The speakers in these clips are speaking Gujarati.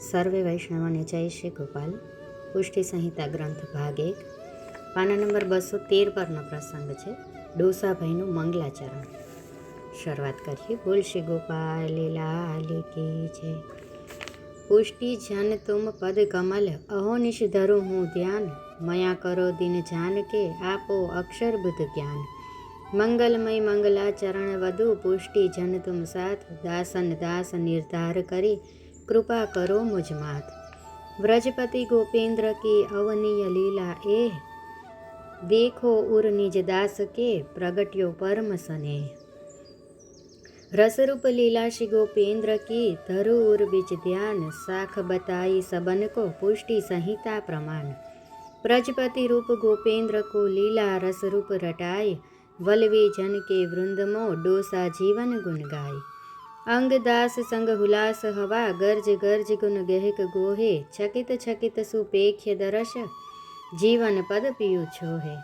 સર્વે વૈષ્ણવને જય શ્રી ગોપાલ. પુષ્ટિ સંહિતા ગ્રંથ ભાગ એક. પાના નંબર બસો તેર પરનો પ્રસંગ છે. ડોસાભાઈનું મંગલાચરણ. શરૂઆત કરીએ. બોલ શ્રી ગોપાલ, લાલી કી છે પુષ્ટિ જન તુમ પદ કમલ. અહોનિશ ધરું હું ધ્યાન. મયા કરો દિન જાન કે આપો અક્ષર બુદ્ધ જ્ઞાન. મંગલમય મંગલાચરણ વધુ પુષ્ટિ જન તુમ સાથ. દાસન દાસ નિર્ધાર કરી. કૃપા કરો મુજમાત. વ્રજપતિ ગોપેન્દ્ર કી અવનીય લીલા એ, દેખો ઉર નિજ દાસ કે પ્રગટ્યો પરમ સને. રસરૂપ લીલા શ્રી ગોપેન્દ્ર કી, ધરુ ઉર બીજ ધ્યાન સાખ બતાઈ સબન કો પુષ્ટિ સંહિતા પ્રમાણ. પ્રજપતિ રૂપ ગોપેન્દ્ર કો લીલા રસરૂપ રટાય, વલવે જન કે વૃંદમો ડોસા જીવન ગુણ ગાય. અંગદાસ સંગ હુલાસ હવા, ગર્જ ગર્જ ગુન ગહેક ગોહે, છકિત છકિત સુપેખ્ય દરશ જીવન પદ પિયુ છોહે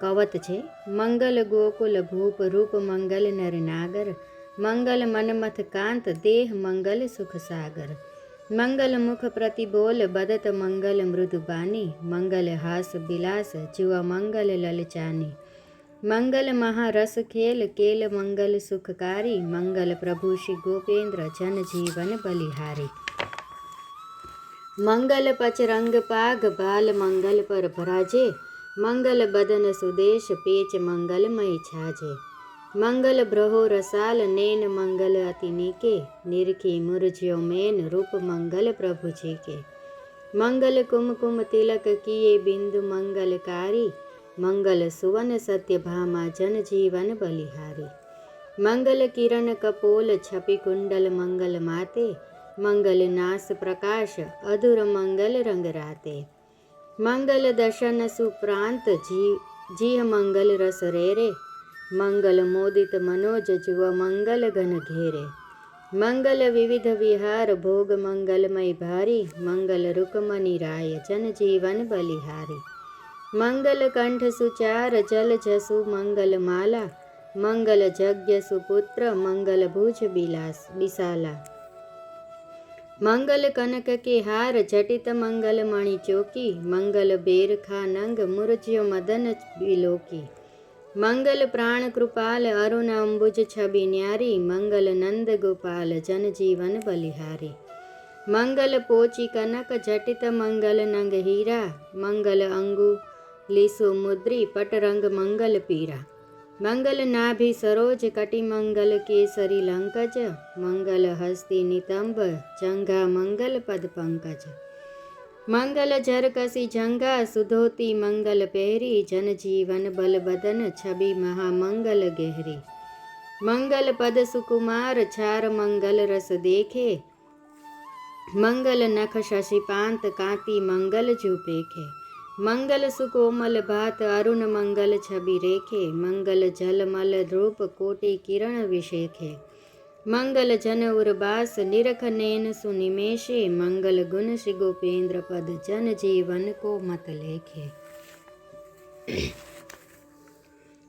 કવત છે, મંગલ ગોકુલ ભૂપ રૂપ મંગલ નર નાગર, મંગલ મનમથ કાંત દેહ મંગલ સુખ સાગર. મંગલ મુખ પ્રતિબોલ બદત મંગલ મૃદુ બાની મંગલ હાસ બિલાસ જુવ મંગલ લલચાની. મંગલ મહારસ ખેલ કેલ મંગલ સુખકારી મંગલ પ્રભુ શ્રી ગોપેન્દ્ર જનજીવન બલિહારી મંગલ પચરંગ પાગ બાલ મંગલ પર ભરાજે મંગલ બદન સુદેશ પેચ મંગલમય છાજે મંગલ બ્રહો રસાલ નેન મંગલ અતિ નીકે નિરખી મુરજ્યો મેન રૂપ મંગલ પ્રભુજી કે મંગલ કુમકુમ તિલક કિયે બિંદુ મંગલકારી મંગલ સુવન સત્યભામા જન જીવન બલિહારી. મંગલ કિરણ કપોલ છપી કુંડલ મંગલ માતે. મંગલ નાસ પ્રકાશ અધુર મંગલ રંગ રાતે. મંગલ દર્શન સુપ્રાંત જી, જીહ મંગલ રસ રેરે મંગલ મોદિત મનોજ જુવ મંગલ ઘન ઘેરે. મંગલ વિવિધ વિહાર ભોગ મંગલમય ભારી. મંગલ રૂકમની રાય જનજીવન બલિહારી. મંગલ કંઠ સુચાર જલ જસુ મંગલ માલા મંગલ જગ્ય સુપુત્ર મંગલ ભુજ બિલાસ બિસાલા મંગલ કનક કે હાર જટિત મંગલ મણિ ચોકી મંગલ બેર ખા નંગ મુરજ્યો મદન બિલોકી મંગલ પ્રાણ કૃપાલ અરુણ અંબુજ છબી ન્યારી મંગલ નંદ ગોપાલ જનજીવન બલિહારી મંગલ પોચી કનક જટિત મંગલ નંગ હીરા મંગલ અંગુ લીસુ મુદ્રી પટરંગ મંગલ પીરા. મંગલ નાભી સરોજ કટી મંગલ કેસરી લંકજ, મંગલ હસ્તી નિતંબ જંઘા મંગલ પદ પંકજ. મંગલ જરકસી જંઘા સુધોતી મંગલ પહેરી, જનજીવન બલ બદન છબી મહામંગલ ગહેરી. મંગલ પદ સુકુમાર છાર મંગલ રસ દેખે. મંગલ નખ શશિપાંત કાંતિ મંગલ જુપેખે. મંગલ સુકોમલ ભાત, અરુણ મંગલ છબી રેખે, મંગલ જલમલ રૂપ કોટી કિરણ વિશેખે. મંગલ જન ઉર્બાસ નિરખ નેન સુનિમેષે મંગલ ગુણ શ્રી ગોપેન્દ્ર પદ જન જીવન કો મત લેખે.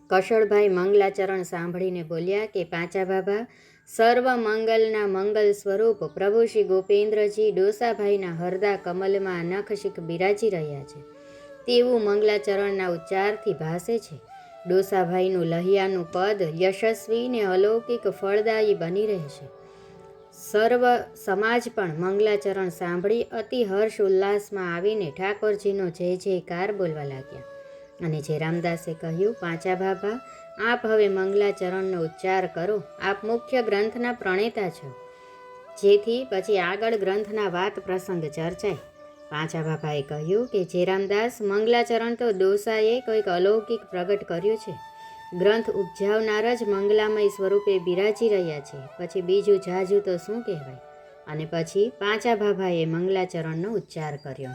કશળભાઈ મંગલાચરણ સાંભળીને બોલ્યા કે પાંચા બાબા, સર્વ મંગલના મંગલ સ્વરૂપ પ્રભુ શ્રી ગોપેન્દ્રજી ડોસાભાઈના હરદા કમલમાં નખશીખ બિરાજી રહ્યા છે. તેવું મંગલાચરણના ઉચ્ચારથી ભાસે છે. ડોસાભાઈનું લહિયાનું પદ યશસ્વી ને અલૌકિક ફળદાયી બની રહેશે સર્વ સમાજ પણ મંગલાચરણ સાંભળી અતિ હર્ષ ઉલ્લાસમાં આવીને ઠાકોરજીનો જય જયકાર બોલવા લાગ્યા. અને જે રામદાસે કહ્યું, પાંચા બાબા આપ હવે મંગલાચરણનો ઉચ્ચાર કરો. આપ મુખ્ય ગ્રંથના પ્રણેતા છો. જેથી પછી આગળ ગ્રંથના વાત પ્રસંગ ચર્ચાય. પાંચા બાપાએ કહ્યું કે જેરામદાસ મંગલાચરણ તો ડોસાએ કોઈક અલૌકિક પ્રગટ કર્યું છે. ગ્રંથ ઉપજાવનાર જ મંગલામય સ્વરૂપે બિરાજી રહ્યા છે. પછી બીજું જાજુ તો શું કહેવાય? અને પછી પાંચા બાબાએ મંગલાચરણનો ઉચ્ચાર કર્યો.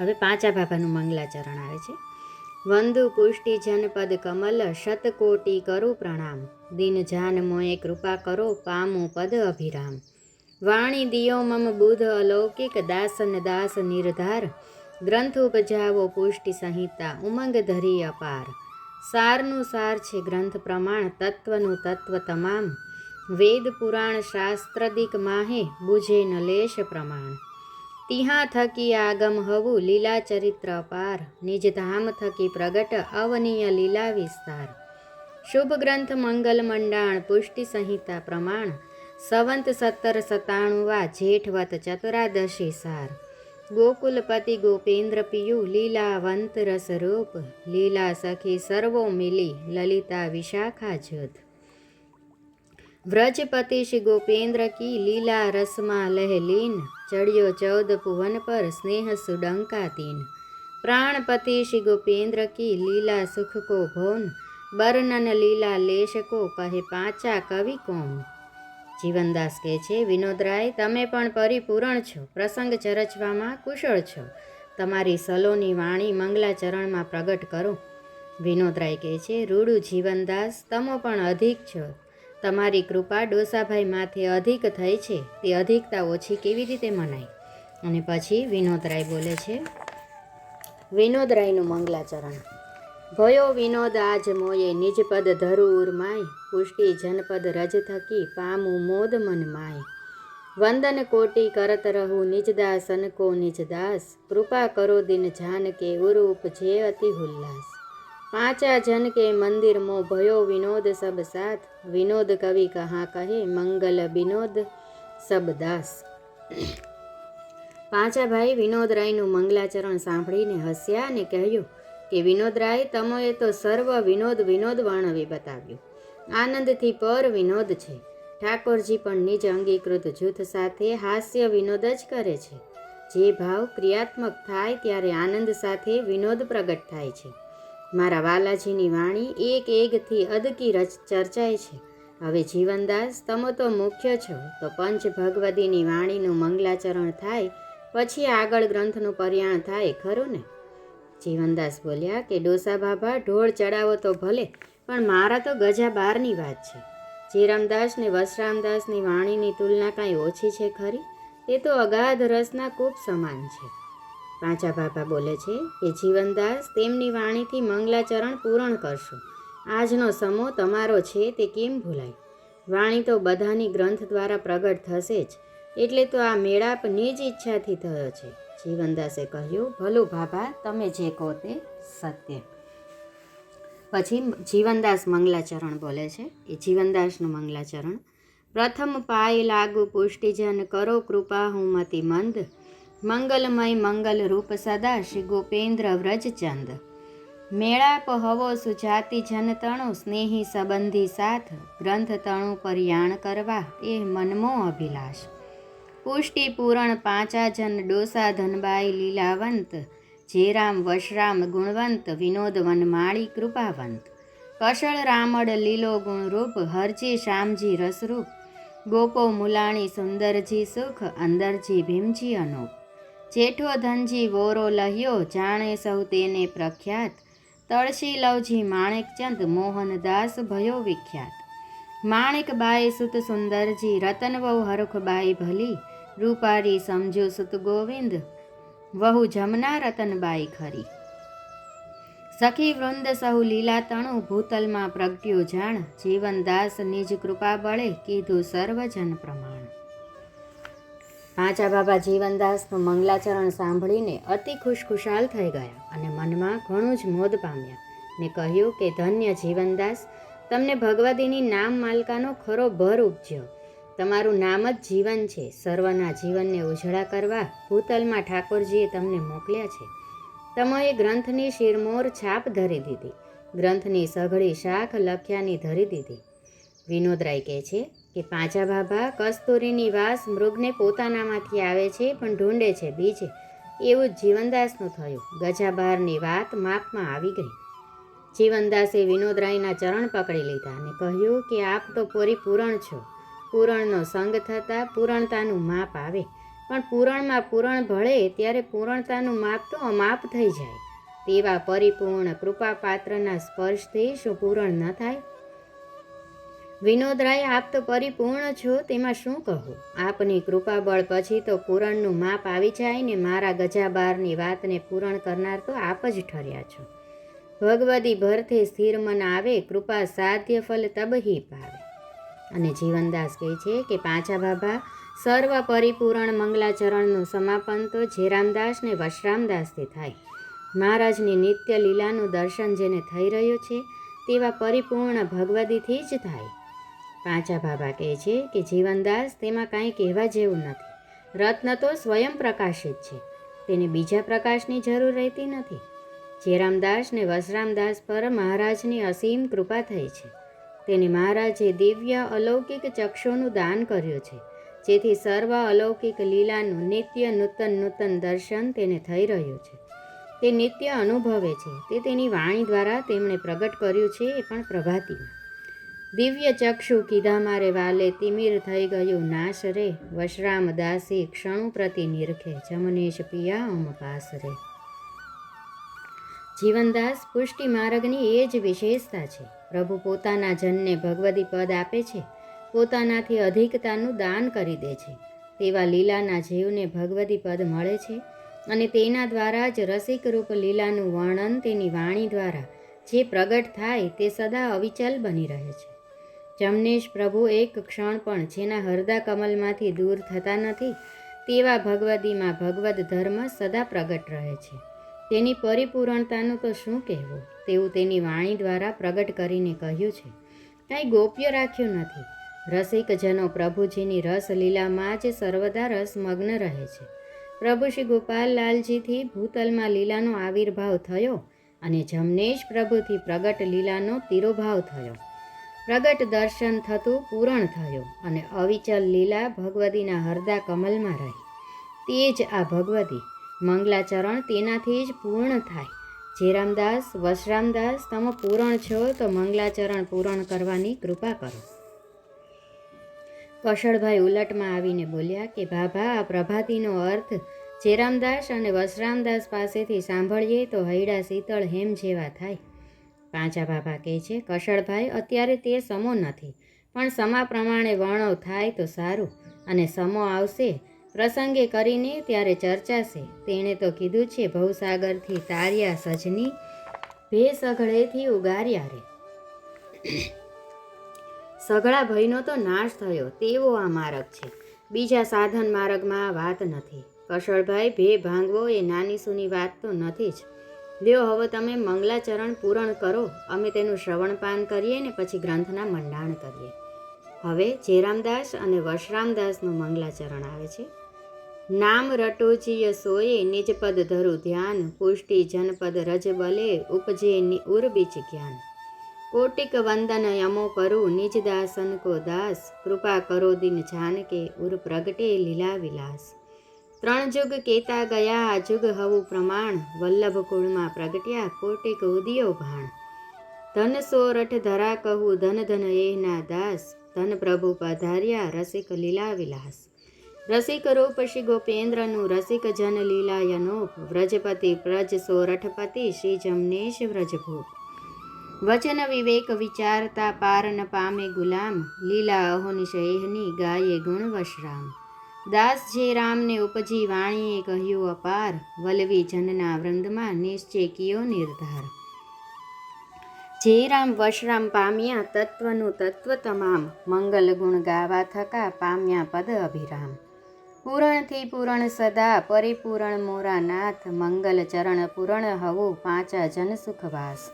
હવે પાંચા બાબાનું મંગલાચરણ આવે છે. વંદુ પુષ્ટિ જનપદ કમલ શતકોટી કરું પ્રણામ. દિન જાન મોએ કૃપા કરો પામું પદ અભિરામ. વાણી દિયો મમ બુધ અલૌકિક દાસન દાસ નિર્ધાર. ગ્રંથ ઉપજાવો પુષ્ટિ સંહિતા, ઉમંગ ધરી અપાર. સારનું સાર છે ગ્રંથ પ્રમાણ, તત્વનું તત્વ તમામ. વેદ પુરાણ શાસ્ત્રદિક માહે, બુજે નલેશ પ્રમાણ. તિહા થકી આગમ હવું, લીલા ચરિત્ર પાર નિજ ધામ થકી પ્રગટ, અવનીય લીલા વિસ્તાર. શુભ ગ્રંથ મંગલ મંડાણ, પુષ્ટિ સંહિતા પ્રમાણ. સંવંત સત્તર સતાણુવા જેઠવત ચતુરાદશી સાર. ગોકુલપતિ ગોપેન્દ્ર પિયુ લીલાવંત રસરૂપ. લીલા સખી સર્વો મિલી લલિતા વિશાખા જત વ્રજપતિ શ્રી ગોપેન્દ્ર કી લીલા રસમાં લહેલીન ચડ્યો ચૌદ પુવન પર સ્નેહ સુડંકાતીન પ્રાણપતિ શ્રી ગોપેન્દ્ર કી લીલા સુખ કો ભોન. બર્નન લીલા લેશકો કહે પાંચા કવિ કોણ જીવનદાસ કહે છે વિનોદરાય તમે પણ પરિપૂર્ણ છો. પ્રસંગ ચરચવામાં કુશળ છો. તમારી સલોની વાણી મંગલાચરણમાં પ્રગટ કરો. વિનોદરાય કહે છે, રૂડુ જીવનદાસ, તમો પણ અધિક છો. તમારી કૃપા ડોસાભાઈ માથે અધિક થઈ છે. તે અધિકતા ઓછી કેવી રીતે મનાય? અને પછી વિનોદરાય બોલે છે વિનોદરાયનું મંગલાચરણ ભયો વિનોદ આજ મોયે નિજપદ ધરુ ઉર્માય. પુષ્ટિ જનપદ રજ થકી પામું મોદ મન માય. વંદન કોટી કરત રહું નિજદાસ અનકો નિજદાસ કૃપા કરો દિન જાન કે ઉરૂપ જે અતિ ઉલ્લાસ. પાંચા જન કે મંદિર મો ભયો વિનોદ સબ સાથ. વિનોદ કવિ કહા કહે મંગલ વિનોદ સબ દાસ. પાંચા ભાઈ વિનોદરાયનું મંગલાચરણ સાંભળીને હસ્યા અને કહ્યું કે વિનોદરાય તમોએ તો સર્વ વિનોદ વિનોદ વર્ણવી બતાવ્યું. આનંદથી પર વિનોદ છે. ઠાકોરજી પણ નિજ અંગીકૃત જૂથ સાથે હાસ્ય વિનોદ જ કરે છે. જે ભાવ ક્રિયાત્મક થાય ત્યારે આનંદ સાથે વિનોદ પ્રગટ થાય છે. મારા વાલાજીની વાણી એક એકથી અદકી રચ ચર્ચાય છે. હવે જીવનદાસ, તમે તો મુખ્ય છો, તો પંચ ભગવતીની વાણીનું મંગલાચરણ થાય, પછી આગળ ગ્રંથનું પર્યાણ થાય, ખરું ને? જીવનદાસ બોલ્યા કે ડોસા બાબા ઢોળ ચડાવો તો ભલે પણ મારા તો ગજા બારની વાત છે. જીરામદાસ ને વસરામદાસની વાણીની તુલના કાંઈ ઓછી છે ખરી? તે તો અગાધ રસના કૂપ સમાન છે. પાંચા બાપા બોલે છે કે જીવનદાસ તેમની વાણીથી મંગલાચરણ પૂરણ કરશો. આજનો સમો તમારો છે તે કેમ ભૂલાય? વાણી તો બધાની ગ્રંથ દ્વારા પ્રગટ થશે જ. એટલે તો આ મેળાપ નિજ ઈચ્છાથી થયો છે. જીવનદાસે કહ્યું, ભલું બાબા, તમે જે કહો તે સત્ય. પછી જીવનદાસ મંગલાચરણ બોલે છે. એ જીવનદાસનું મંગલાચરણ. પ્રથમ પાય લાગુ પુષ્ટિજન કરો કૃપા હું મતિ મંદ. મંગલમય મંગલ રૂપ સદા શ્રી ગોપેન્દ્ર વ્રજચંદ મેળાપ હવો સુજાતિ જન તણું, સ્નેહી સંબંધી સાથ. ગ્રંથ તણું પર્યાણ કરવા એ મનમો અભિલાષ. પુષ્ટિ પૂરણ પાંચા જન ડોસા ધનબાઈ લીલાવંત. જેરામ વશરામ, ગુણવંત વિનોદ વનમાળી કૃપાવંત. કશળ રામડ લીલો ગુણરૂપ હરજી શ્યામજી રસરૂપ. ગોપો, મુલાણી, સુંદરજી, સુખ, અંદરજી, ભીમજી, અનુપ. જેઠો, ધનજી, વોરો, લહ્યો, જાણે સૌ તેને પ્રખ્યાત. તળશી, લવજી માણેકચંદ મોહનદાસ ભયો વિખ્યાત. માણેકબાઈ સુત, સુંદરજી રતનવહુ હરખબાઈ ભલી. રૂપારી, સમજો, સુત, ગોવિંદ. વહુ જમના રતનબાઈ ખરી. સખી વૃંદ સહુ લીલા તણુ ભૂતલમાં પ્રગટ્યો જાણ જીવનદાસ નિજ કૃપા બળે કીધું સર્વજન પ્રમાણ. પાંચા બાબા જીવનદાસનું મંગલાચરણ સાંભળીને અતિ ખુશખુશાલ થઈ ગયા અને મનમાં ઘણું જ મોદ પામ્યા. ને કહ્યું કે, ધન્ય જીવનદાસ તમને ભગવતીની નામ માલકાનો ખરો ભર ઉપજ્યો. તમારું નામ જ જીવન છે. સર્વના જીવનને ઉજળા કરવા ભૂતલમાં ઠાકોરજીએ તમને મોકલ્યા છે. તમે ગ્રંથની શિરમોર છાપ ધરી દીધી. ગ્રંથની સઘળી શાખ લખ્યાની ધરી દીધી. વિનોદરાય કહે છે કે પાંચા બાબા કસ્તુરીની વાસ મૃગને પોતાનામાંથી આવે છે પણ ઢૂંઢે છે બીજે. એવું જ જીવનદાસનું થયું. ગજાબારની વાત માપમાં આવી ગઈ. જીવનદાસે વિનોદરાયના ચરણ પકડી લીધા અને કહ્યું કે આપ તો પરિપૂરણ છો. પૂરણનો સંગ થતાં પૂરણતાનું માપ આવે. પણ પૂરણમાં પૂરણ ભળે ત્યારે પૂરણતાનું માપ તો અમાપ થઈ જાય. તેવા પરિપૂર્ણ કૃપાપાત્રના સ્પર્શથી શું પૂરણ ન થાય. વિનોદરાય, આપ તો પરિપૂર્ણ છો, તેમાં શું કહું? આપની કૃપા બળ પછી તો પૂરણનું માપ આવી જાય ને મારા ગજાબારની વાતને પૂરણ કરનાર તો આપ જ ઠર્યા છો. ભગવદી ભરથે સ્થિર મન આવે, કૃપા સાધ્ય ફલ તબહી પાવે. અને જીવનદાસ કહે છે કે પાંચા બાબા, સર્વ પરિપૂર્ણ મંગલાચરણનું સમાપન તો જેરામદાસ ને વશરામદાસથી થાય. મહારાજની નિત્ય લીલાનું દર્શન જેને થઈ રહ્યું છે, તેવા પરિપૂર્ણ ભગવદીથી જ થાય. પાંચા બાબા કહે છે કે જીવનદાસ તેમાં કાંઈ કહેવા જેવું નથી. રત્ન તો સ્વયં પ્રકાશિત છે, તેને બીજા પ્રકાશની જરૂર રહેતી નથી. જેરામદાસ ને વશરામદાસ પર મહારાજની અસીમ કૃપા થઈ છે. તેને મહારાજે દિવ્ય અલૌકિક ચક્ષુનું દાન કર્યું છે. જેથી સર્વ અલૌકિક લીલાનું નિત્ય નૂતન નૂતન દર્શન તેને થઈ રહ્યું છે. તે નિત્ય અનુભવે છે. તે તેની વાણી દ્વારા તેમણે પ્રગટ કર્યું છે એ પણ પ્રભાતીમાં. દિવ્ય ચક્ષુ કીધા મારે વાલે, તિમિર થઈ ગયું નાશ રે. વશરામ દાસી ક્ષણુ પ્રતિ નિરખે. જમનેશ પિયા અમ પાસ રે. જીવનદાસ પુષ્ટિ માર્ગની એ જ વિશેષતા છે. પ્રભુ પોતાના જનને ભગવદી પદ આપે છે, પોતાનાથી અધિકતાનું દાન કરી દે છે. તેવા લીલાના જીવને ભગવદી પદ મળે છે અને તેના દ્વારા જ રસિક રૂપ લીલાનું વર્ણન તેની વાણી દ્વારા જે પ્રગટ થાય તે સદા અવિચલ બની રહે છે. જમનેશ પ્રભુ એક ક્ષણ પણ જેના હરદા કમલમાંથી દૂર થતા નથી, તેવા ભગવદીમાં ભગવદ ધર્મ સદા પ્રગટ રહે છે. તેની પરિપૂર્ણતાનું તો શું કહેવું? તેવું તેની વાણી દ્વારા પ્રગટ કરીને કહ્યું છે. કાંઈ ગોપ્ય રાખ્યું નથી. રસિકજનો પ્રભુજીની રસલીલામાં જ સર્વદા રસમગ્ન રહે છે. પ્રભુ શ્રી ગોપાલલાલજીથી ભૂતલમાં લીલાનો આવિર્ભાવ થયો અને જમનેશ પ્રભુથી પ્રગટ લીલાનો તિરોભાવ થયો. પ્રગટ દર્શન થતું પૂરણ થયું અને અવિચલ લીલા ભગવતીના હરદા કમલમાં રહી. તે જ આ ભગવતી મંગલાચરણ તેનાથી જ પૂર્ણ થાય. જેરામદાસ વશરામદાસ, તમે પૂરણ છો તો મંગલાચરણ પૂરણ કરવાની કૃપા કરો. કૌશળભાઈ ઉલટમાં આવીને બોલ્યા કે ભાભા આ પ્રભાતીનો અર્થ જેરામદાસ અને વશરામદાસ પાસેથી સાંભળીએ તો હૈડા શીતળ હેમ જેવા થાય. પાંચા બાબા કહે છે, કશળભાઈ, અત્યારે તે સમો નથી, પણ સમા પ્રમાણે વર્ણવ થાય તો સારું અને સમો આવશે પ્રસંગે કરીને ત્યારે ચર્ચાશે. તેણે તો કીધું છે, ભવસાગરથી તાર્યા સજની ભે સઘળેથી ઉગાર્યા રે. સઘળા ભયનો તો નાશ થયો, તેવો આ માર્ગ છે. બીજા સાધન માર્ગમાં વાત નથી. કશળભાઈ ભે ભાંગવો એ નાની સૂની વાત તો નથી જ. લ્યો, હવે તમે મંગલાચરણ પૂરણ કરો. અમે તેનું શ્રવણપાન કરીએ ને પછી ગ્રંથના મંડાણ કરીએ. હવે જેરામદાસ અને વશરામદાસનું મંગલાચરણ આવે છે. નામ રટોચીય સોએ નિજપદ ધરુ ધ્યાન, પુષ્ટિ જનપદ રજ બલે, ઉપજે નિ ઉર્બિચ જ્ઞાન. કોટિક વંદન યમો કરું, નિજ દાસન કો દાસ, કૃપા કરો દિન જાનકે, ઉર પ્રગટે લીલા વિલાસ. ત્રણ જુગ કેતા ગયા, જુગ હવું પ્રમાણ, વલ્લભ કુળમાં પ્રગટ્યા, કોટિક ઉદિયો ભાણ. ધન સોરઠ ધરા કહું, ધન ધન એહના દાસ, ધન પ્રભુ પધાર્યા, રસિક લીલા વિલાસ. રસિક રૂપ શ્રી ગોપેન્દ્રનું રસિક જન લીલાયનોપ વ્રજપતિ પ્રજ સોરઠપતિ, શ્રી જમનેશ વ્રજભૂપ વચન વિવેક વિચારતા પારન પામે ગુલામ. લીલા અહોનિશ એહની ગાયે ગુણ વશરામ. દાસ જે રામને ઉપજી વાણીએ કહ્યું અપાર. વલવી જનના વૃંદમાં નિશ્ચય કિયો નિર્ધાર. જે રામ વશરામ પામ્યા તત્વનું તત્વ તમામ. મંગલ ગુણ ગાવા થકા પામ્યા પદ અભિરામ. પૂરણથી પૂરણ સદા, પરિપૂરણ મોરા નાથ મંગલ ચરણ પૂરણ હવું પાંચા જન સુખવાસ.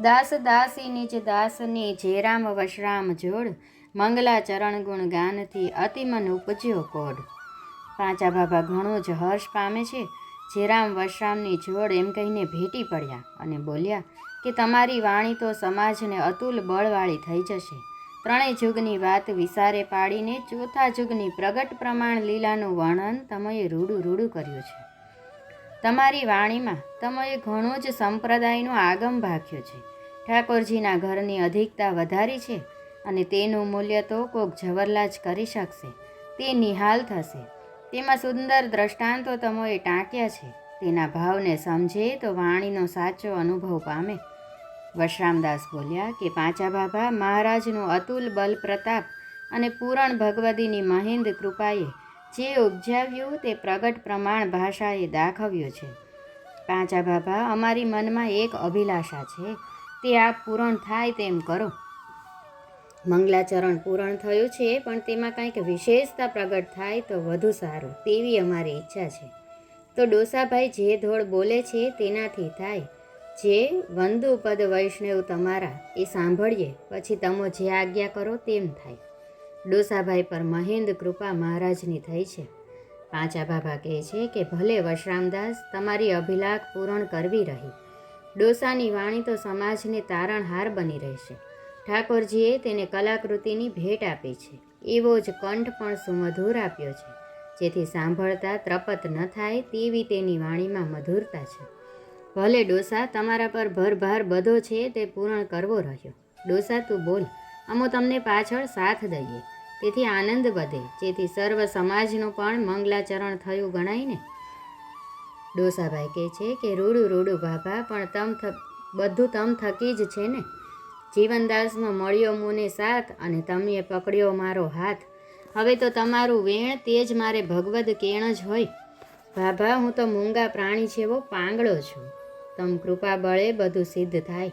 દાસ દાસી નિજ દાસની જેરામ વશરામ જોડ, મંગલા ચરણ ગુણ ગાનથી અતિમન ઉપજ્યો કોડ. પાંચા બાબા ઘણો જ હર્ષ પામે છે. જેરામ વશરામની જોડ એમ કહીને ભેટી પડ્યા અને બોલ્યા કે તમારી વાણી તો સમાજને અતુલ બળવાળી થઈ જશે. ત્રણેય જુગની વાત વિસારે પાડીને ચોથા જુગની પ્રગટ પ્રમાણ લીલાનું વર્ણન તમે રૂડું રૂડું કર્યું છે. તમારી વાણીમાં તમે ઘણો જ સંપ્રદાયનો આગમ ભાખ્યો છે. ઠાકોરજીના ઘરની અધિકતા વધારી છે અને તેનું મૂલ્ય તો કોક જવરલા જ કરી શકશે. તે નિહાલ થશે. તેમાં સુંદર દ્રષ્ટાંતો તમોએ ટાંક્યા છે. તેના ભાવને સમજે તો વાણીનો સાચો અનુભવ પામે. વશરામદાસ બોલ્યા કે પાંચા બાબા, મહારાજનું અતુલ બલ પ્રતાપ અને પૂરણ ભગવદીની મહિન્દ કૃપાએ જે ઉપજાવ્યું તે પ્રગટ પ્રમાણ ભાષાએ દાખવ્યું છે. પાંચા બાબા, અમારી મનમાં એક અભિલાષા છે. તે આપ પૂરણ થાય તેમ કરો. મંગલાચરણ પૂરણ થયું છે, પણ તેમાં કંઈક વિશેષતા પ્રગટ થાય તો વધુ સારું, તેવી અમારી ઈચ્છા છે. તો ડોસાભાઈ જે ધોળ બોલે છે તેનાથી થાય. જે વંદુ પદ વૈષ્ણવ તમારા એ સાંભળીએ, પછી તમો જે આજ્ઞા કરો તેમ થાય. ડોસાભાઈ પર મહેન્દ્ર કૃપા મહારાજની થઈ છે. પાંચા બાબા કહે છે કે, ભલે વશરામદાસ, તમારી અભિલાખ પૂરણ કરવી રહી. ડોસાની વાણી તો સમાજને તારણહાર બની રહેશે. ઠાકોરજીએ તેને કલાકૃતિની ભેટ આપી છે. એવો જ કંઠ પણ સુમધુર આપ્યો છે. જેથી સાંભળતા ત્રપત ન થાય તેવી તેની વાણીમાં મધુરતા છે. ભલે ડોસા તમારા પર ભરભાર બધો છે તે પૂરણ કરવો રહ્યો. ડોસા, તું બોલ. અમો તમને પાછળ સાથ દઈએ. તેથી આનંદ વધે. જેથી સર્વ સમાજનું પણ મંગલાચરણ થયું ગણાય ને? ડોસાભાઈ કહે છે કે રૂડું રૂડું ભાભા, પણ તમ બધું તમ થકી જ છે ને? જીવનદાસનો મળ્યો મુને સાથ અને તમે પકડ્યો મારો હાથ. હવે તો તમારું વેણ તે જ મારે ભગવદ કેણ જ હોય. ભાભા, હું તો મૂંગા પ્રાણી છેવો પાંગળો છું. તમ કૃપા બળે બધું સિદ્ધ થાય.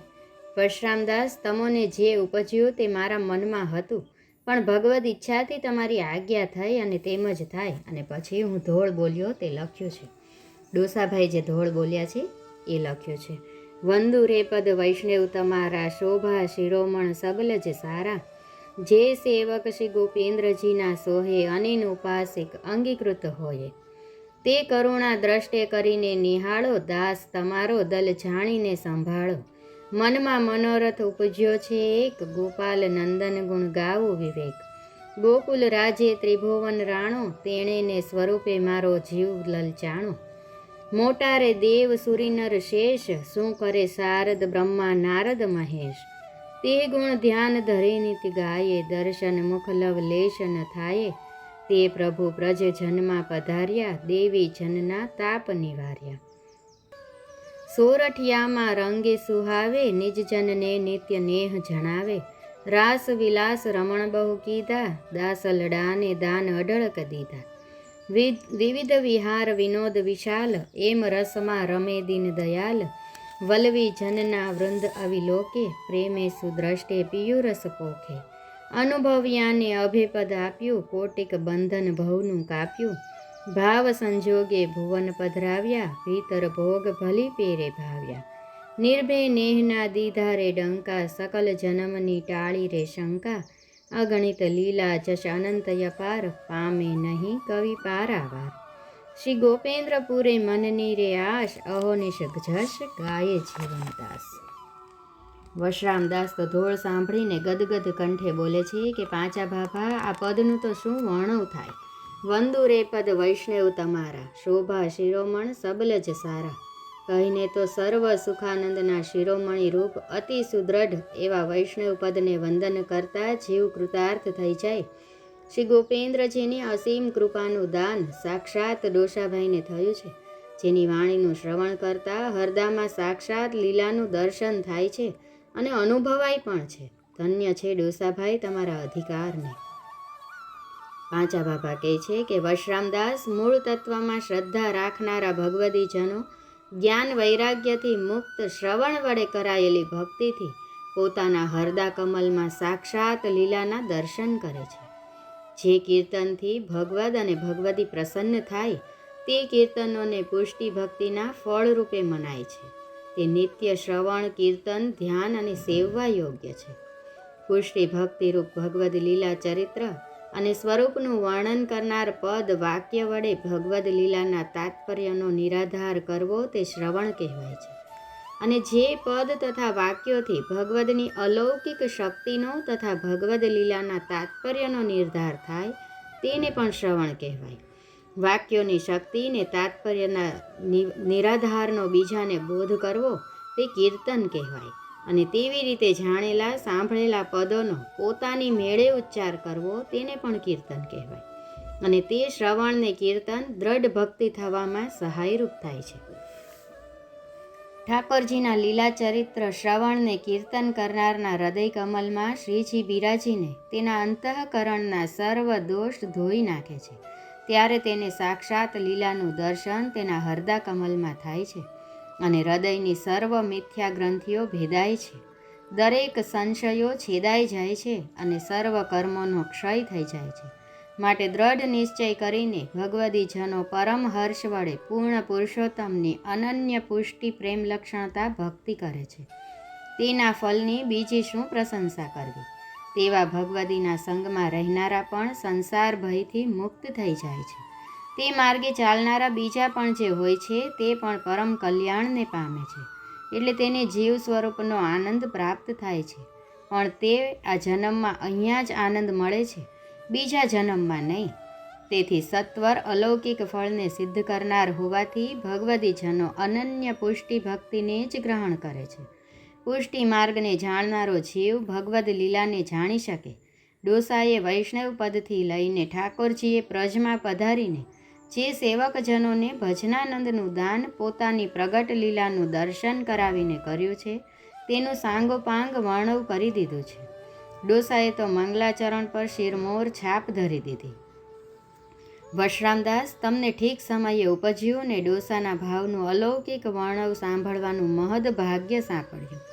પરશુરામદાસ, તમોને જે ઉપજ્યું તે મારા મનમાં હતું, પણ ભગવદ ઈચ્છાથી તમારી આજ્ઞા થઈ અને તેમ જ થાય. અને પછી હું ધોળ બોલ્યો તે લખ્યું છે. ડોસાભાઈ જે ધોળ બોલ્યા છે, એ લખ્યું છે. વંદુ રે પદ વૈષ્ણવ તમારા શોભા શિરોમણ સગલ જ સારા. જે સેવક શ્રી ગોપેન્દ્રજીના સોહે અનિન ઉપાસિક અંગીકૃત હોય. તે કરુણા દ્રષ્ટે કરીને નિહાળો, દાસ તમારો દલ જાણીને સંભાળો. મનમાં મનોરથ ઉપજ્યો છે એક, ગોપાલ નંદન ગુણ ગાવું વિવેક. ગોકુલ રાજે ત્રિભુવન રાણો તેણે ને સ્વરૂપે મારો જીવ લલચાણો મોટા રે દેવ સુરીનર શેષ, શું કરે શારદ બ્રહ્મા નારદ મહેશ? તે ગુણ ધ્યાન ધરે નીતિ ગાયે, દર્શન મુખ લવ લેશન થાય. તે પ્રભુ પ્રજ જન્મા પધાર્યા, દેવી જનના તાપ નિવાર્યા. સોરઠિયામાં રંગે સુહાવે, નિજજનને નિત્ય નેહ જણાવે. રાસ વિલાસ રમણ બહુ કીધા દાસલડાને દાન અઢળક દીધા. વિવિધ વિહાર વિનોદ વિશાલ, એમ રસમાં રમે દિન દયાલ. વલવી જનના વૃંદ અવિલોકે, પ્રેમે સુદ્રષ્ટે પિયુરસ પોખે. અનુભવ્યાને અભિપદ આપ્યું, કોટિક બંધન ભવનું કાપ્યું. ભાવ સંજોગે ભુવન પધરાવ્યા, ભીતર ભોગ ભલી પેરે ભાવ્યા. નિર્ભય નેહના દીધા રે ડંકા, સકલ જન્મની ટાળી રે શંકા. અગણિત લીલા જશ અનંત અપાર પામે નહીં કવિ પારાવાર. શ્રી ગોપેન્દ્રપુરે મનની રે આશ, અહોનિશ જશ ગાયે જીવનદાસ વશરામદાસ તો ધોળ સાંભળીને ગદગદ કંઠે બોલે છે કે પાંચા ભાભા, આ પદનું તો શું વર્ણવ થાય? વંદુ રે પદ વૈષ્ણવ તમારા, શોભા શિરોમણ સબલ જ સારા. કહીને તો સર્વ સુખાનંદના શિરોમણી રૂપ અતિ સુદ્રઢ એવા વૈષ્ણવ પદને વંદન કરતા જીવ કૃતાર્થ થઈ જાય. શ્રી ગોપેન્દ્રજીની અસીમ કૃપાનું દાન સાક્ષાત ડોશાભાઈને થયું છે. જેની વાણીનું શ્રવણ કરતા હરદામાં સાક્ષાત લીલાનું દર્શન થાય છે. અને અનુભવાય પણ છે. ધન્ય છે ડોસાભાઈ તમારા અધિકારને. પાંચા બાબા કહે છે કે, વશરામદાસ, મૂળ તત્વમાં શ્રદ્ધા રાખનારા ભગવદીજનો જ્ઞાન વૈરાગ્યથી મુક્ત શ્રવણ વડે કરાયેલી ભક્તિથી પોતાના હરદા કમલમાં સાક્ષાત લીલાના દર્શન કરે છે. જે કીર્તનથી ભગવદ અને ભગવદી પ્રસન્ન થાય, તે કીર્તનોને પુષ્ટિ ભક્તિના ફળરૂપે મનાય છે. તે નિત્ય શ્રવણ, કીર્તન, ધ્યાન અને સેવવા યોગ્ય છે. પુષ્ટિ ભક્તિરૂપ ભગવદ લીલા ચરિત્ર અને સ્વરૂપનું વર્ણન કરનાર પદ વાક્ય વડે ભગવદ લીલાના તાત્પર્યનો નિરાધાર કરવો તે શ્રવણ કહેવાય છે. અને જે પદ તથા વાક્યોથી ભગવદની અલૌકિક શક્તિનો તથા ભગવદ લીલાના તાત્પર્યનો નિર્ધાર થાય, તેને પણ શ્રવણ કહેવાય. વાક્યોની શક્તિને તાત્પર્યના નિરાધારનો બીજાને બોધ કરવો તે કીર્તન કહેવાય. અને તેવી રીતે જાણેલા, સાંભળેલા પદોનો પોતાની મેળે ઉચ્ચાર કરવો તેને પણ કીર્તન કહેવાય. અને તે શ્રવણને કીર્તન દ્રઢ ભક્તિ થવામાં સહાયરૂપ થાય છે. ઠાકોરજીના લીલા ચરિત્ર શ્રવણને કીર્તન કરનારના હૃદય કમલમાં શ્રીજી બિરાજીને તેના અંતઃકરણના સર્વ દોષ ધોઈ નાખે છે. ત્યારે તેને સાક્ષાત લીલાનું દર્શન તેના હરદા કમલમાં થાય છે અને હૃદયની સર્વ મિથ્યા ગ્રંથિઓ ભેદાય છે. દરેક સંશયો છેદાઈ જાય છે અને સર્વ કર્મોનો ક્ષય થઈ જાય છે. માટે દ્રઢ નિશ્ચય કરીને ભગવદીજનો પરમ હર્ષ વડે પૂર્ણ પુરુષોત્તમની અનન્ય પુષ્ટિ પ્રેમલક્ષણતા ભક્તિ કરે છે. તેના ફલની બીજી શું પ્રશંસા કરવી? તેવા ભગવદીના સંગમાં રહેનારા પણ સંસાર ભયથી મુક્ત થઈ જાય છે. તે માર્ગે ચાલનારા બીજા પણ જે હોય છે, તે પણ પરમ કલ્યાણને પામે છે. એટલે તેને જીવ સ્વરૂપનો આનંદ પ્રાપ્ત થાય છે. પણ તે આ જન્મમાં અહીંયા જ આનંદ મળે છે. બીજા જન્મમાં નહીં. તેથી સત્વર અલૌકિક ફળને સિદ્ધ કરનાર હોવાથી ભગવદીજનો અનન્ય પુષ્ટિ ભક્તિને જ ગ્રહણ કરે છે. પુષ્ટિ માર્ગને જાણનારો જીવ ભગવદ લીલાને જાણી શકે. ડોસાએ વૈષ્ણવ પદથી લઈને ઠાકોરજીએ પ્રજમાં પધારીને જે સેવકજનોને ભજનાનંદનું દાન, પોતાની પ્રગટ લીલાનું દર્શન કરાવીને કર્યું છે, તેનું સાંગોપાંગ વર્ણવ કરી દીધું છે. ડોસાએ તો મંગલાચરણ પર શિરમોર છાપ ધરી દીધી. વશરામદાસ, તમને ઠીક સમયે ઉપજ્યું ને ડોસાના ભાવનું અલૌકિક વર્ણવ સાંભળવાનું મહદ ભાગ્ય સાંપડ્યું.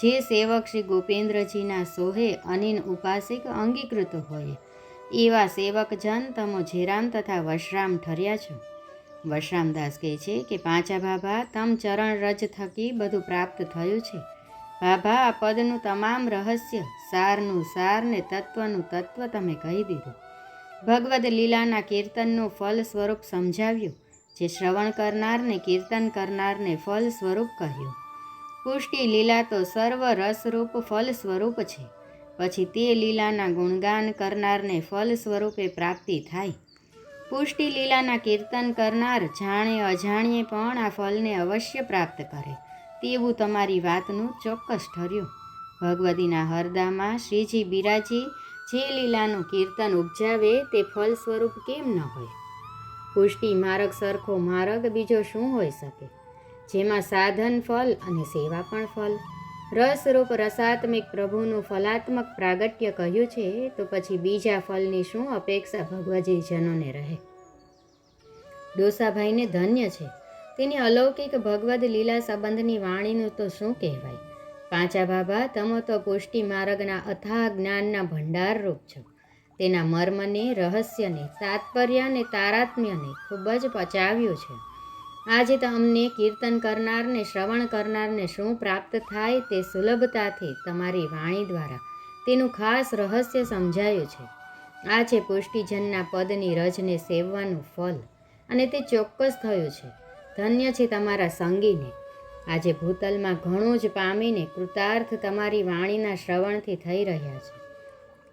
જે સેવક શ્રી ગોપેન્દ્રજીના સોહે અનિન ઉપાસિક અંગીકૃત હોય, એવા સેવકજન તમો જેરામ તથા વશરામ ઠર્યા છો. વશરામદાસ કહે છે કે, પાંચા બાબા તમ ચરણ રજ થકી બધું પ્રાપ્ત થયું છે. બાબા આ પદનું તમામ રહસ્ય, સારનું સાર ને તત્વનું તત્વ તમે કહી દીધું. ભગવદ લીલાના કીર્તનનું ફલ સ્વરૂપ સમજાવ્યું, જે શ્રવણ કરનારને કીર્તન કરનારને ફલ સ્વરૂપ કહ્યું. પુષ્ટિ લીલા તો સર્વ રસરૂપ ફલ સ્વરૂપ છે. પછી તે લીલાના ગુણગાન કરનારને ફલ સ્વરૂપે પ્રાપ્તિ થાય. પુષ્ટિ લીલાના કીર્તન કરનાર જાણે અજાણ્યે પણ આ ફલને અવશ્ય પ્રાપ્ત કરે, તેવું તમારી વાતનું ચોક્કસ ઠર્યું. ભગવતીના હરદામાં શ્રીજી બિરાજી જે લીલાનું કીર્તન ઉપજાવે તે ફલ સ્વરૂપ કેમ ન હોય? પુષ્ટિ માર્ગ સરખો માર્ગ બીજો શું હોઈ શકે? જેમાં સાધન ફલ અને સેવા પણ ફલ રસરૂપ રસાત્મિક પ્રભુનું ફલાત્મક પ્રાગટ્ય કહ્યું છે, તો પછી બીજા ફલની શું અપેક્ષા ભગવજી જનોને રહે? ડોસાભાઈને ધન્ય છે. તેની અલૌકિક ભગવદ લીલા સંબંધની વાણીનું તો શું કહેવાય? પાંચા બાબા, તમે તો પુષ્ટિ માર્ગના અથા જ્ઞાનના ભંડારરૂપ છો. તેના મર્મને, રહસ્યને, તાત્પર્યને, તારાત્મ્યને ખૂબ જ પચાવ્યું છે. આજે તો અમને કીર્તન કરનારને, શ્રવણ કરનારને શું પ્રાપ્ત થાય તે સુલભતાથી તમારી વાણી દ્વારા તેનું ખાસ રહસ્ય સમજાયું છે. આ છે પુષ્ટિજનના પદની રજને સેવવાનું ફલ અને તે ચોક્કસ થયું છે. ધન્ય છે તમારા સંગીને. આજે ભૂતલમાં ઘણું જ પામીને કૃતાર્થ તમારી વાણીના શ્રવણથી થઈ રહ્યા છે.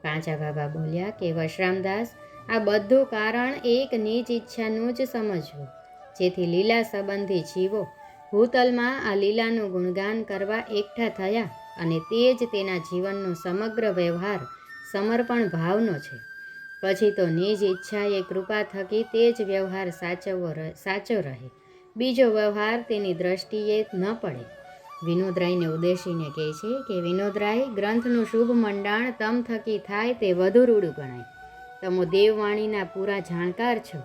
પાંચા બાબા બોલ્યા કે, વશરામદાસ, આ બધું કારણ એક નીચ ઈચ્છાનું જ સમજવું. જેથી લીલા સંબંધી જીવો ભૂતલમાં આ લીલાનું ગુણગાન કરવા એકઠા થયા અને તે જ તેના જીવનનો સમગ્ર વ્યવહાર સમર્પણ ભાવનો છે. પછી તો નિજ ઈચ્છાએ કૃપા થકી તે જ વ્યવહાર સાચવો સાચો રહે. બીજો વ્યવહાર તેની દ્રષ્ટિએ ન પડે. વિનોદરાયને ઉદ્દેશીને કહે છે કે, વિનોદરાય, ગ્રંથનું શુભ મંડાણ તમ થકી થાય તે વધુ રૂડું ગણાય. તમો દેવવાણીના પૂરા જાણકાર છો.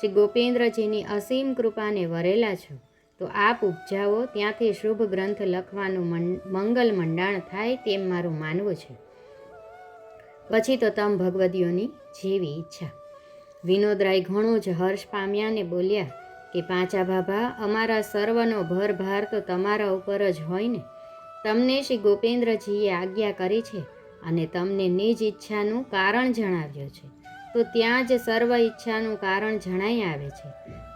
શ્રી ગોપેન્દ્રજીની અસીમ કૃપાને વરેલા છો. તો આપ ઉપજાવો, ત્યાંથી શુભ ગ્રંથ લખવાનું મંગલ મંડાણ થાય તેમ મારું માનવું છે. પછી તો તમ ભગવદીઓની જેવી ઈચ્છા. વિનોદરાય ઘણું જ હર્ષ પામ્યા ને બોલ્યા કે પાંચા બાબા, અમારા સર્વનો ભર ભાર તો તમારા ઉપર જ હોય ને? તમને શ્રી ગોપેન્દ્રજીએ આજ્ઞા કરી છે અને તમને નિજ ઈચ્છાનું કારણ જણાવ્યું છે. તો ત્યાં જ સર્વ ઈચ્છાનું કારણ જણાઈ આવે છે.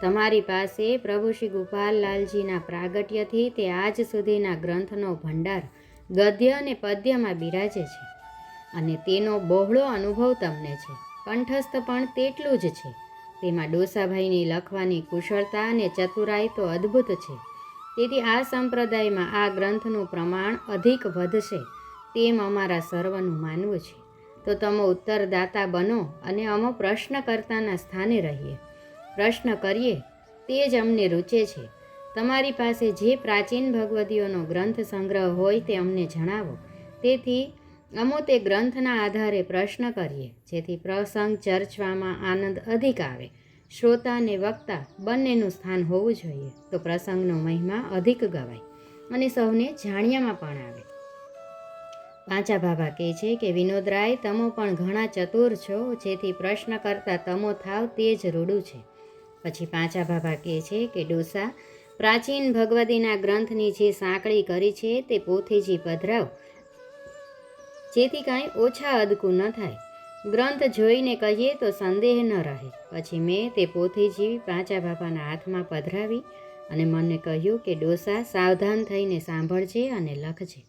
તમારી પાસે પ્રભુ શ્રી ગોપાલલાલજીના પ્રાગટ્યથી તે આજ સુધીના ગ્રંથનો ભંડાર ગદ્ય અને પદ્યમાં બિરાજે છે અને તેનો બહોળો અનુભવ તમને છે. કંઠસ્થ પણ તેટલું જ છે. તેમાં ડોસાભાઈની લખવાની કુશળતા અને ચતુરાઈ તો અદ્ભુત છે. તેથી આ સંપ્રદાયમાં આ ગ્રંથનું પ્રમાણ અધિક વધશે તેમ અમારા સર્વનું માનવું છે. તો તમે ઉત્તરદાતા બનો અને અમો પ્રશ્નકર્તાના સ્થાને રહીએ. પ્રશ્ન કરીએ, તે જ અમને રૂચે છે. તમારી પાસે જે પ્રાચીન ભગવદીઓનો ગ્રંથ સંગ્રહ હોય તે અમને જણાવો. તેથી અમો તે ગ્રંથના આધારે પ્રશ્ન કરીએ, જેથી પ્રસંગ ચર્ચવામાં આનંદ અધિક આવે. શ્રોતા અને વક્તા બંનેનું સ્થાન હોવું જોઈએ, તો પ્રસંગનો મહિમા અધિક ગવાય અને સૌને જાણ્યામાં પણ આવે. પાંચા બાબા કહે છે કે, વિનોદરાય, તમો પણ ઘણા ચતુર છો, જેથી પ્રશ્ન કરતા તમો થાવ તે જ રૂડું છે. પછી પાંચા બાબા કહે છે કે, ડોસા, પ્રાચીન ભગવદીના ગ્રંથની જે સાંકળી કરી છે તે પોથીજી પધરાવ જેથી કાંઈ ઓછા અદકું ન થાય. ગ્રંથ જોઈને કહીએ તો સંદેહ ન રહે. પછી મેં તે પોથીજી પાંચા બાપાના હાથમાં પધરાવી અને મને કહ્યું કે, ડોસા, સાવધાન થઈને સાંભળજે અને લખજે.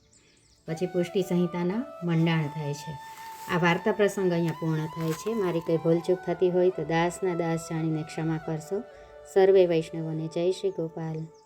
પછી પુષ્ટિ સંહિતાના મંડાણ થાય છે. આ વાર્તા પ્રસંગ અહીંયા પૂર્ણ થાય છે. મારી કંઈ ભૂલચૂક થતી હોય તો દાસના દાસ જાણીને ક્ષમા કરશો. સર્વે વૈષ્ણવોને જય શ્રી ગોપાલ.